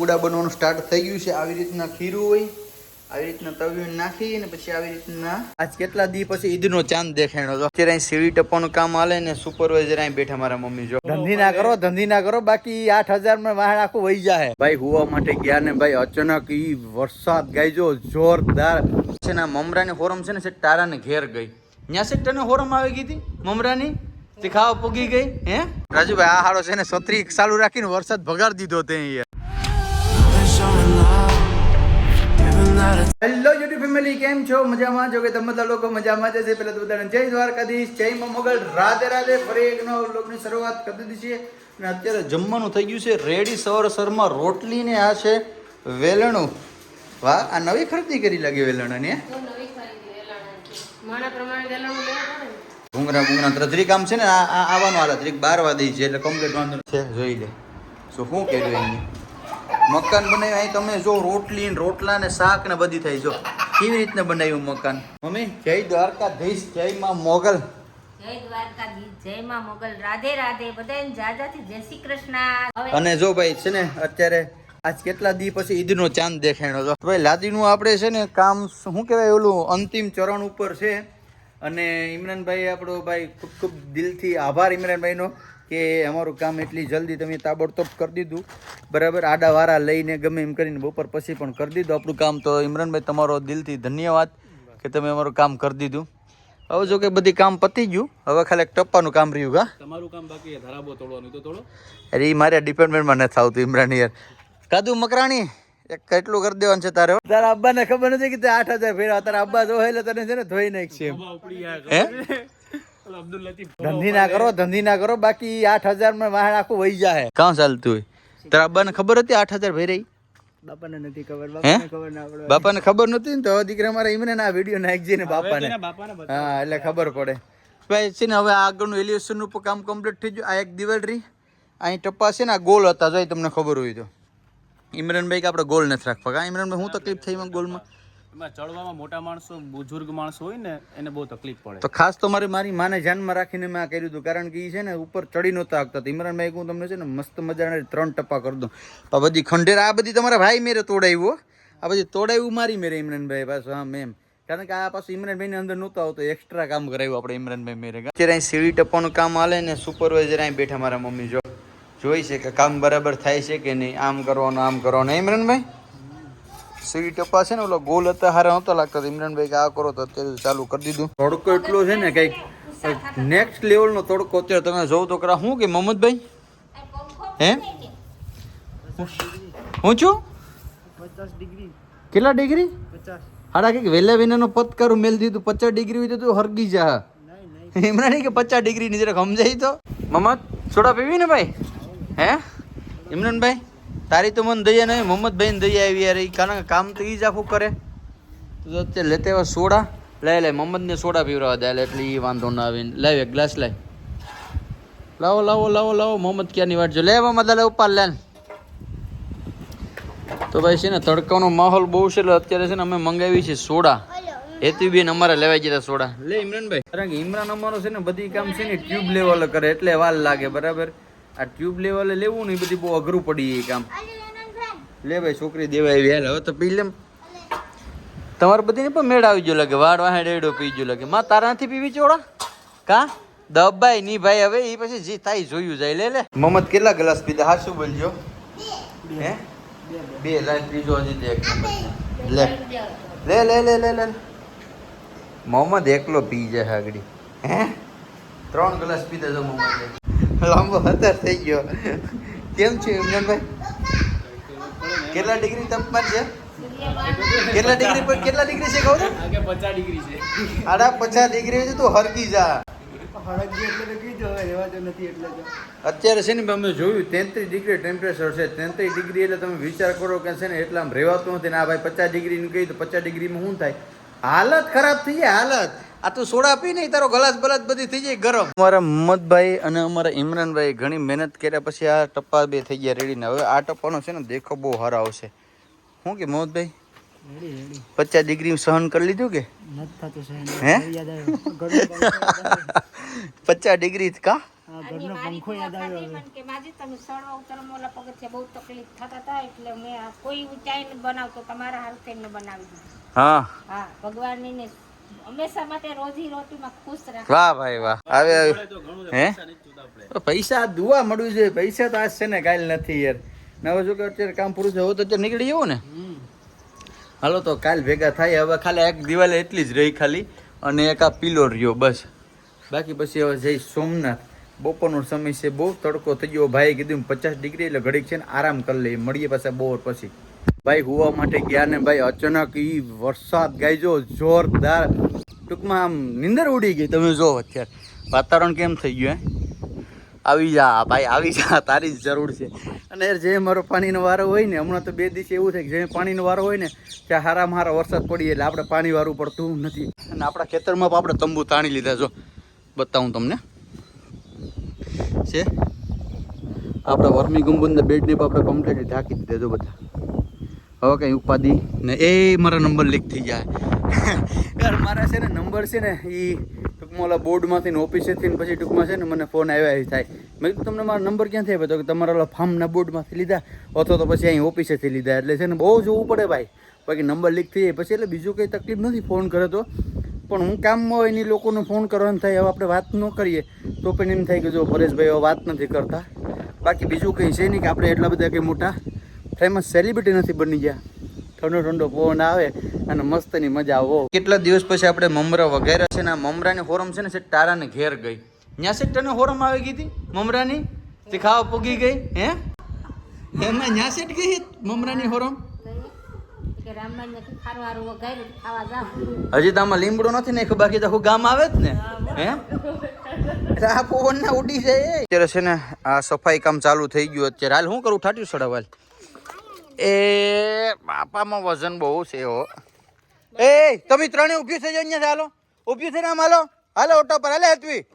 પૂડા બનવાનું સ્ટાર્ટ થઈ ગયું છે. આવી રીતના ખીરું હોય આવી રીતના તવ્યું નાખી અને પછી આવી રીતના આજ કેટલા દી પછી ઈદનો ચાંદ દેખાણો હતો અત્યારે અહીં સીડી ટપવાનું કામ હાલે ને સુપરવાઇઝર અહીં બેઠા મારા મમ્મી જો. ધંધી ના કરો ધંધી ના કરો બાકી આઠ હજારમાં વાહન આખું વહી જાય ભાઈ હુવા માટે ગયા ને ભાઈ અચાનક ઈ વરસાદ ગાયજો જોરદાર. છે ને મમરા મમરાની હોરમ છે ને છે તારાને ઘેર ગઈ. ત્યાં છે તને હોરમ આવી ગઈ હતી મમરાની? તે ખાવા પૂગી ગઈ હે? રાજુભાઈ આ હાડો છે ને છત્રી ચાલુ રાખીને વરસાદ ભગાડી દીધો તે યાર હેલો યુટ્યુબ ફેમિલી કેમ છો? મજામાં? જો કે તમે બધા લોકો મજામાં હશે. પહેલા તો બધાને જય દ્વારકાધીશ જય માં મોગલ. રાધે રાધે ફરી એક નવા વ્લોગની શરૂઆત કરી દીધી છે. અને અત્યારે જમવાનું થઈ ગયું છે. રેડી સવાર સરમાં રોટલી ને આ છે વેલણું. વાહ આ નવી ખરીદી કરી લાગી વેલણાની. ભૂંગરા ભૂંગરા. ત્રજરી કામ છે ને આ આવવાનું હાલત ત્રીક બાર વાગે છે એટલે કમ્પ્લીટ વાંધો છે જોઈ લે. શું શું કર્યું એની? મકાન બનાવ્યું અહીં તમે જો રોટલી ને રોટલા ને શાક ને બધી થઈ જો. કેવી રીતના બનાવ્યું મકાન? મમ્મી જય દ્વારકાધીશ જય માં મોગલ. જય દ્વારકાધીશ જય માં મોગલ. રાધે રાધે બધાને જાજાથી જય શ્રી કૃષ્ણ. અને જો ભાઈ છે ને અત્યારે આજ કેટલા દી પછી ઈદનો ચાંદ દેખાણો તો ભાઈ લાદીનું આપણે છે ને કામ શું કહેવાય ઓલું અંતિમ ચરણ ઉપર છે. અને ઇમરાનભાઈ આપણો ભાઈ ખૂબ ખૂબ દિલથી આભાર ઇમરાનભાઈનો. કે અમારું કામ એટલી જલ્દી તમે તાબડતોબ કરી દીધું. બરાબર? આડા વારા લઈને ગમે એમ કરીને બપોર પછી પણ કરી દીધું. આપણું કામ તો ઇમરાનભાઈ તમારો દિલથી ધન્યવાદ કે તમે અમારું કામ કરી દીધું. હવે જો કે બધી કામ પતી ગયું. હવે ખાલી એક ટપ્પાનું કામ રહ્યું હા? તમારું કામ બાકી ધરાબો તોડવાનું. તો તોડો. અરે એ મારે ડિપાર્ટમેન્ટમાં નથી આવતું ઇમરાન યાર. કાદુ મકરાણી એક કેટલું કરી દેવાનું છે તારે તારા અબ્બાને ખબર નથી કે તે આઠ હજાર ફેરવા તારા અબ્બા જો એટલે તને છે ને ધોઈ નાખશે હે? અબ્દુલ લતીફ ધંધી ના કરો ધંધી ના કરો બાકી આઠ હજારમાં વાહન આખું વહી જાય કાં ચાલતું હોય? તારા અબ્બાને ખબર હતી આઠ હજાર ભેરાઈ બાપાને નથી ખબર હે? ખબર ના પડે. બાપાને ખબર નહોતી ને તો દીકરા મારા ઇમરાન આ વીડિયો નાખજે ને બાપાને. બાપાને હા એટલે ખબર પડે. ભાઈ છે ને હવે આગળનું એલિવેશન ઉપર કામ કમ્પ્લીટ થઈ ગયું. આ એક દિવાલ રહી. અહીં ટપ્પા છે ને આ ગોલ હતા. જો તમને ખબર હોય તો. ઇમરાનભાઈ કે આપણે ગોલ નથી રાખવા. કા ઇમરાનભાઈ હું તકલીફ થઈ ગોલમાં? એમાં ચડવામાં મોટા માણસો બુઝુર્ગ માણસો હોય ને, એને બહુ તકલીફ પડે. તો ખાસ તો મારે મારી માને ધ્યાનમાં રાખીને મેં આ કર્યું હતું, કારણ કે એ છે ને ઉપર ચડી નહોતા આગતા તો ઇમરાનભાઈ હું તમને છે ને મસ્ત મજાના ત્રણ ટપ્પા કરી દઉં. આ બધી ખંડેર, આ બધી તમારા ભાઈ મેરે તોડાવ્યું આ બધી તોડાવ્યું મારી મેરે ઇમરાનભાઈ પાછું હા મેમ કારણ કે આ પાછું ઇમરાનભાઈ અંદર નહોતો આવતો એક્સ્ટ્રા કામ કરાવ્યું આપણે ઇમરાનભાઈ મેરે. અત્યારે સીડી ટપવાનું કામ હાલે ને સુપરવાઇઝર અહીં બેઠા મારા મમ્મી જો. જોઈ છે કે કામ બરાબર થાય છે કે નહીં, આમ કરવાનું આમ કરવાનું. ઇમરાનભાઈ સીડી ટપ્પા છે ને ઓલો ગોલ હતા હારે નહોતો લાગતો. ઇમરાનભાઈ કે આ કરો તો અત્યારે ચાલુ કરી દીધું. તડકો એટલો છે ને કંઈક નેક્સ્ટ લેવલનો તડકો અત્યારે તમે જોવ તો કરા શું કે મોહમ્મદભાઈ? હે? હું છું? પચાસ ડિગ્રી. કેટલા ડિગ્રી? પચાસ. હાડા કંઈક વહેલા વિનાનો પતકારું મેલ દીધું પચાસ ડિગ્રી હોય તો તું હરગી જા. ઇમરાની કે પચાસ ડિગ્રી ની જરાક સમજાય તો. મોહમ્મદ સોડા પીવી ને ભાઈ? હે? ઇમરાનભાઈ? તારી તો મને દયા નહીં મોહમ્મદભાઈ ને દયા આવી યાર, એ કારણ કે કામ તો ઈ જ આખું કરે. તો અત્યારે લેતે એવા સોડા. લઈ લે, મોહમ્મદને સોડા પીવડાવવા દે એટલે એ વાંધો ના આવે. લાવ એક ગ્લાસ લાવ લાવો લાવો લાવો લાવો, મોહમ્મદ ક્યાંની વાટ જો લે, મોહમ્મદ, લે ઉપર લે તો ભાઈ છે ને, તડકાનો માહોલ બહુ છે, એટલે અત્યારે છે ને અમે મંગાવી છે સોડા. હેતુબેન અમારે લેવાઈ જતા સોડા. લે, ઇમરાનભાઈ. કારણ કે ઇમરાન અમારો છે ને બધી કામ છે ને ટ્યુબ લેવલ કરે, એટલે વાર લાગે, બરાબર? આ ટ્યુબ લેવલે લેવું ને એ બધી બહુ અઘરું પડી એ કામ. લે ભાઈ છોકરી દેવા આવી હાલ હવે તો પી લેમ તમારે બધીને પણ મેળ આવી ગયો લાગે વાડ વાહે ડેડો પી ગયો લાગે. માં તારાથી પીવી ચોડા કા? દબાઈ ની ભાઈ હવે એ પછી જે થાય જોયું જાય. લે લે. મમત કેટલા ગ્લાસ પીધા? હા શું બોલજો? હે? બે લાખ ત્રીજો હજી એક. લે. લે લે લે લે લે મોહમ્મદ એકલો પી જાય આગળ હે? ત્રણ ગ્લાસ પીધા તો મોહમ્મદ. લાંબો હતર થઈ ગયો. કેમ છે ઇમરાનભાઈ? કેટલા ડિગ્રી તાપમાન છે? કેટલા ડિગ્રી પર કેટલા ડિગ્રી છે કહું ને પચાસ ડિગ્રી છે. આડા પચાસ ડિગ્રી છે તો હરકી જા. હળગી કીધું હવે નથી એટલે અત્યારે છે ને અમે જોયું તેત્રીસ ડિગ્રી ટેમ્પરેચર છે. તેત્રીસ ડિગ્રી એટલે તમે વિચાર કરો કે છે ને એટલા આમ રહેવાતું નથી. ને આ ભાઈ પચાસ ડિગ્રીનું કહી તો પચાસ ડિગ્રીમાં શું થાય? હાલત ખરાબ થઈ જાય હાલત. આ તું સોડા પી નહીં તારો ગલાસ બલાસ બધી થઈ જાય ગરમ. અમારા મોહમ્મદભાઈ અને અમારા ઇમરાનભાઈ ઘણી મહેનત કર્યા પછી આ ટપ્પા બે થઈ ગયા રેડીને હવે આ ટપ્પાનો છે ને દેખો બહુ હાર આવશે. શું કે મોહમ્મદભાઈ રેડી રેડી પચાસ ડિગ્રી સહન કરી લીધું કે? હે? પચાસ ડિગ્રી કા? અને મારી બુઆ ખાધી કે માજી તમે સળવા ઉતરવામાં ઓલા પગથિયા બહુ તકલીફ થતા હતા એટલે મેં કોઈ ઊંચાઈ નથી બનાવતો તમારા હારું થઈને બનાવી દીધું. હા. હા ભગવાનની ને હંમેશા માટે રોજી રોટીમાં ખુશ રાખ. વાહ ભાઈ વાહ. આવે આવે હે? પૈસા દુવા મળવું જોઈએ. પૈસા તો આજ છે ને કાલ નથી યાર. ને જો કે અત્યારે કામ પૂરું થયું તો અત્યારે નીકળી જવું ને. હાલો તો કાલ ભેગા થાય. હવે ખાલી એક દિવાલે એટલી જ રહી ખાલી. અને એક આ પીલો રહ્યો બસ. બાકી પછી હવે જઈ સોમનાથ. બપોરનો સમય છે બહુ તડકો થઈ ગયો. ભાઈ કીધું પચાસ ડિગ્રી એટલે ઘડીક છે ને આરામ કરી લઈએ. મળીએ પાછા બપોર પછી. ભાઈ હુવા માટે ગયા ને ભાઈ અચાનક ઈ વરસાદ ગાયજો, જોરદાર. ટૂંકમાં આમ નીંદર ઉડી ગઈ, તમે જો અત્યારે. વાતાવરણ કેમ થઈ ગયું, હે? આવી જા, ભાઈ, આવી જા, તારી જરૂર છે. અને જે મારો પાણીનો વારો હોય ને, હમણાં તો બે દિવસ એવું થાય કે જે પાણીનો વારો હોય ને ત્યાં હારામાં હારા વરસાદ પડી એટલે આપણે પાણી વારું પડતું નથી. અને આપણા ખેતરમાં પણ આપણે તંબુ તાણી લીધા, જો. બતાવું તમને. છે? આપણા વર્મી ગુંબુના બેડને પણ આપણે કમ્પ્લીટલી ઢાંકી દીધા, જો બધા. હવે કંઈ ઉપાધિ? ને એ મારા નંબર લીક થઈ જાય. યાર મારા છે ને નંબર છે ને એ ટૂંકમાં ઓલા બોર્ડમાંથી ને ઓફિસેથી પછી ટૂંકમાં છે ને મને ફોન આવ્યા એ થાય. મેં કીધું તમને મારા નંબર ક્યાંથી આવ્યો તો કે તમારા ઓલા ફાર્મના બોર્ડમાંથી લીધા અથવા તો પછી અહીં ઓફિસેથી લીધા. એટલે છે ને બહુ જોવું પડે ભાઈ. બાકી નંબર લીક થઈ જાય. પછી એટલે બીજું કંઈ તકલીફ નથી ફોન કરે તો. પણ હું કામમાં હોય એની લોકોને ફોન કરવાનું થાય હવે આપણે વાત ન કરીએ તો પણ એમ થાય કે જો પરેશભાઈ હવે વાત નથી કરતા. બાકી બીજું કંઈ છે નહીં કે આપણે એટલા બધા કંઈ મોટા. ફેમસ સેલિબ્રિટી નથી બની ગયા. ઠંડો ઠંડો પવન આવે અને મસ્તની મજા આવો. કેટલા દિવસ પછી આપણે મમરા વગેરે છે ને મમરા મમરાની હોરમ છે ને છે તારાને ઘેર ગઈ. ત્યાં છે તને હોરમ આવી ગઈ હતી? મમરાની? તે ખાવા પૂગી ગઈ હે? એમાં ત્યાં સેટ ગઈ મમરાની હોરમ? હજી તો આમાં લીમડો નથી ને બાકી તો ગામ આવે જ ને? હે આ પવન ના ઉડી જાય અત્યારે છે ને આ સફાઈ કામ ચાલુ થઈ ગયું અત્યારે હાલ શું કરું? ઠાટ્યું સડાવાલ એ બાપામાં વજન બહુ છે હો. એ તમે ત્રણે ઊભી થઈ જાઓ અહીંયા હાલો. ઊભી થઈને આમ હાલો. હાલો ઓટો પર. હાલે હેતવી.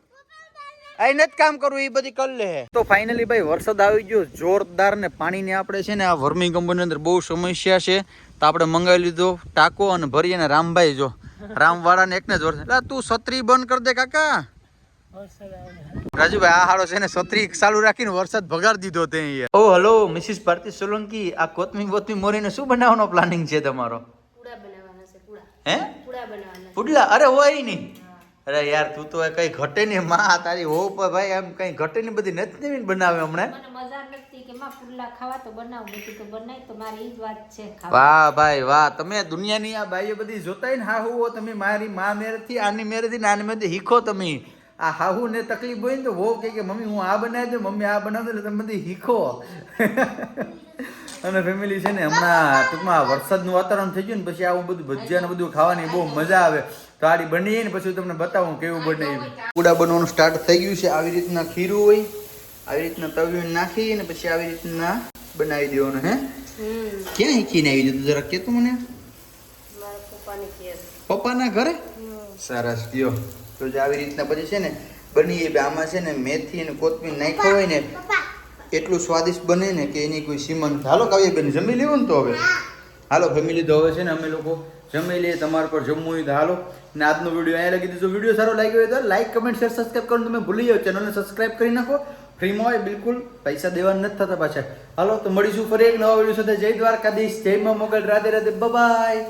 આઈને જ કામ કરવું એ બધી કરી લે. તો ફાઇનલી ભાઈ વરસાદ આવી ગયો. જોરદાર ને પાણીની આપણે છે ને આ વર્મી કંપની અંદર બહુ સમસ્યા છે. તો આપણે મંગાવી લીધો ટાકો અને ભરી અને રામભાઈ જો. રામવાળા ને એકને જોર એટલે તું છત્રી બંધ કરી દે કાકા. રાજુભાઈ આ હાડો છે ને છત્રી ચાલુ રાખીને વરસાદ ભગાડી દીધો તે ઓ હલો મિસિસ ભારતી સોલંકી આ કોથમી બોથમી મોરીને શું બનાવવાનો પ્લાનિંગ છે તમારો? પૂડા બનાવવાના છે પૂડા. હે? પૂડા પુડલા? અરે હોય નહીં. અરે યાર તું તો કઈ ઘટે નહીં. માં તારી હો પર ભાઈ એમ કઈ ઘટે નહીં બધી નથી નવીન બનાવે હમણાં? મને મજા નથી કે માં પુડલા ખાવા તો બનાવ બીજું તો બનાય તો મારી ઈ જ વાત છે ખાવા. વાહ ભાઈ વાહ. તમે દુનિયાની આ ભાઈઓ બધી જોતાય ને હા હું તમે મારી માં મેરેથી આની મેરેથી આની મેરેથી શીખો તમે. આ હાહુ ને તકલીફ હોય ને તો વહુ કહે કે મમ્મી હું આ બનાવી દઉં મમ્મી આ બનાવી દઉં એટલે તમે બધી શીખો. અને ફેમિલી છે ને હમણાં ટૂંકમાં વરસાદનું વાતાવરણ થઈ ગયું ને પછી આવું બધું ભજીયા ને બધું ખાવાની બહુ મજા આવે. તો આડી બની ને પછી તમને બતાવું કેવું બને કુડા બનવાનું સ્ટાર્ટ થઈ ગયું છે. આવી રીતના ખીરું હોય આવી રીતના તવ્યું નાખી અને પછી આવી રીતના બનાવી દેવાનું હે? હમ. ક્યાં શીખીને આવી જતું જરા કે તું મને. પપ્પાની પપ્પાના ઘરે? સરસ ગયો. તો જે આવી રીતના પછી છે ને બની એ આમાં છે ને મેથી અને કોથમીર નાખ્યો હોય ને એટલું સ્વાદિષ્ટ બને ને કે એની કોઈ સીમન હાલો કાવ્ય બેન જમી લેવું ને તો હવે. હાલો ફેમિલી તો હવે છે ને અમે લોકો જમી લઈએ તમારા પર જમવું હોય તો હાલો. ને આજનો વીડિયો અહીંયા લગી દીધો વીડિયો સારો લાગ્યો હોય તો લાઈક કમેન્ટ શેર સબસ્ક્રાઈબ કરો તમે ભૂલી જાઓ. ચેનલને સબસ્ક્રાઈબ કરી નાખો. ફ્રીમાં હોય બિલકુલ પૈસા દેવા નથી થતા પાછા. હાલો તો મળીશું ફરી એક નવા વીડિયો સાથે. જય દ્વારકાધીશ. જય મા મોગલ. રાધે રાધે. બાય